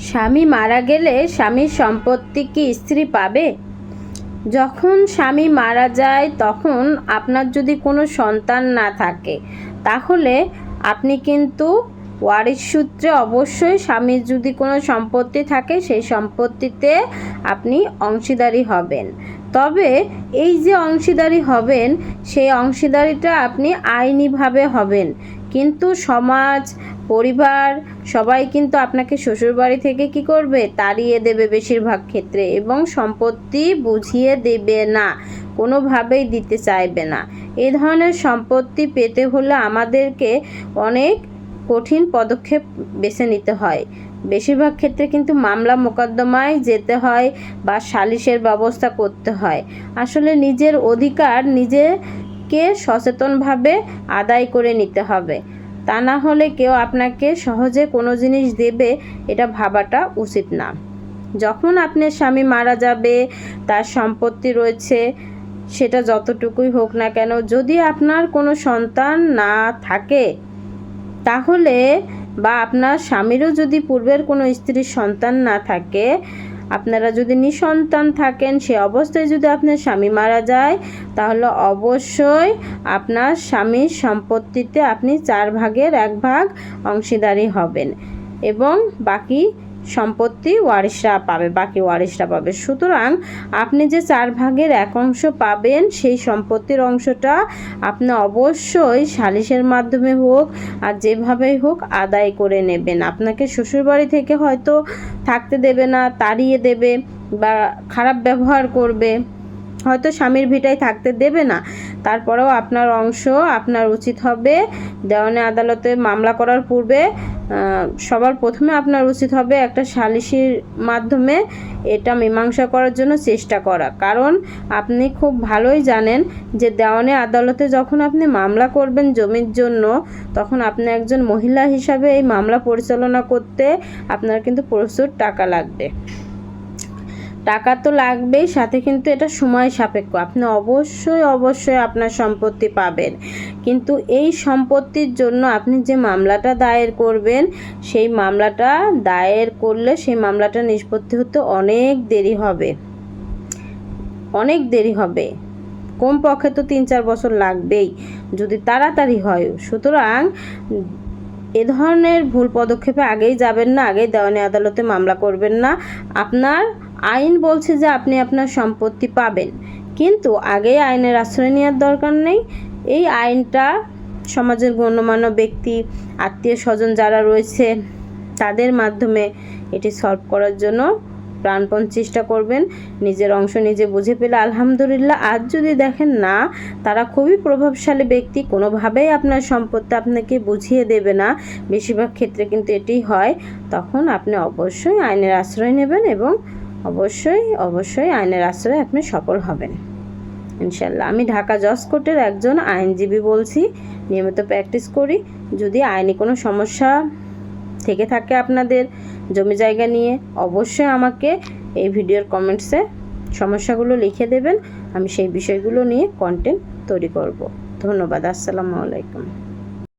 স্বামী মারা গেলে স্বামীর সম্পত্তি কি স্ত্রী পাবে? যখন স্বামী মারা যায়, তখন আপনার যদি কোনো সন্তান না থাকে, তাহলে আপনি কিন্তু ওয়ারিশ সূত্রে অবশ্যই স্বামীর যদি কোনো সম্পত্তি থাকে, সেই সম্পত্তিতে আপনি অংশীদারি হবেন। তবে এই যে অংশীদারি হবেন, সেই অংশীদারিটা আপনি আইনিভাবে হবেন। কিন্তু সমাজ পরিবার, সবাই কিন্তু আপনাকে শ্বশুরবাড়ি থেকে কি করবে? তাড়িয়ে দেবে বেশিরভাগ ক্ষেত্রে এবং সম্পত্তি বুঝিয়ে দেবে না, কোনোভাবেই দিতে চাইবে না। এ ধরনের সম্পত্তি পেতে হলে আমাদেরকে অনেক কঠিন পদক্ষেপ বেছে নিতে হয়। বেশিরভাগ ক্ষেত্রে কিন্তু মামলা মোকদ্দমায় যেতে হয় বা সালিশের ব্যবস্থা করতে হয়। আসলে নিজের অধিকার নিজেকে সচেতনভাবে আদায় করে নিতে হবে। তা না হলে কেউ আপনাকে সহজে কোনো জিনিস দেবে, এটা ভাবাটা উচিত না। যখন আপনার স্বামী মারা যাবে, তার সম্পত্তি রয়েছে, সেটা যতটুকুই হোক না কেন, যদি আপনার কোনো সন্তান না থাকে, তাহলে বা আপনার স্বামীরও যদি পূর্বের কোনো স্ত্রীর সন্তান না থাকে আপনারা যদি নিঃসন্তান থাকেন, সে অবস্থায় যদি আপনার স্বামী মারা যায়, তাহলে অবশ্যই আপনার স্বামীর সম্পত্তিতে আপনি চার ভাগের এক ভাগ অংশীদারি হবেন এবং বাকি সম্পত্তি ওয়ারিশরা পাবে, বাকি ওয়ারিশরা পাবে। সুতরাং আপনি যে চার ভাগের এক অংশ পাবেন, সেই সম্পত্তির অংশটা আপনি অবশ্যই সালিশের মাধ্যমে হোক আর যেভাবেই হোক আদায় করে নেবেন। আপনাকে শ্বশুরবাড়ি থেকে হয়তো থাকতে দেবে না, তাড়িয়ে দেবে বা খারাপ ব্যবহার করবে। হয়তো স্বামীর ভিটায় থাকতে দেবে না। তারপরেও আপনার অংশ আপনার উচিত হবে দেওয়ানি আদালতে মামলা করার পূর্বে সবার প্রথমে আপনার উচিত হবে একটা সালিশির মাধ্যমে এটা মীমাংসা করার জন্য চেষ্টা করা। কারণ আপনি খুব ভালোই জানেন যে দেওয়ানি আদালতে যখন আপনি মামলা করবেন জমির জন্য, তখন আপনি একজন মহিলা হিসাবে এই মামলা পরিচালনা করতে আপনার কিন্তু প্রচুর টাকা লাগবে। টাকা তো লাগবেই, সাথে কিন্তু এটা সময় সাপেক্ষ। আপনি অবশ্যই অবশ্যই আপনার সম্পত্তি পাবেন। কিন্তু এই সম্পত্তির জন্য আপনি যে মামলাটা দায়ের করবেন, সেই মামলাটা দায়ের করলে সেই মামলাটা নিষ্পত্তি হতে অনেক দেরি হবে। অনেক দেরি হবে। কম পক্ষে তো তিন চার বছর লাগবেই, যদি তাড়াতাড়ি হয়। সুতরাং এ ধরনের ভুল পদক্ষেপে আগেই যাবেন না, আগেই দেওয়ানি আদালতে মামলা করবেন না। আপনার আইন বলছে যে আপনি আপনার সম্পত্তি পাবেন। কিন্তু আগেই আইনের আশ্রয় নেওয়ার দরকার নেই। এই আইনটা সমাজের গণ্যমান্য ব্যক্তি, আত্মীয় স্বজন যারা রয়েছে, তাদের মাধ্যমে এটি সলভ করার জন্য প্রাণপণ চেষ্টা করবেন। নিজের অংশ নিজে বুঝে পেলে আলহামদুলিল্লাহ। আজ যদি দেখেন না, তারা খুবই প্রভাবশালী ব্যক্তি, কোনোভাবেই আপনার সম্পত্তি আপনাকে বুঝিয়ে দেবে না। বেশিরভাগ ক্ষেত্রে কিন্তু এটি হয়, তখন আপনি অবশ্যই আইনের আশ্রয় নেবেন এবং অবশ্যই অবশ্যই আইনের আশ্রয়ে আপনি সফল হবেন। ইনশাল্লাহ আমি ঢাকা জজ কোর্টের একজন আইনজীবী বলছি, নিয়মিত প্র্যাকটিস করি। যদি আইনি কোনো সমস্যা থেকে থাকে আপনাদের জমি জায়গা নিয়ে, অবশ্যই আমাকে এই ভিডিওর কমেন্টসে সমস্যাগুলো লিখে দেবেন। আমি সেই বিষয়গুলো নিয়ে কন্টেন্ট তৈরি করব। ধন্যবাদ। আসসালামু আলাইকুম।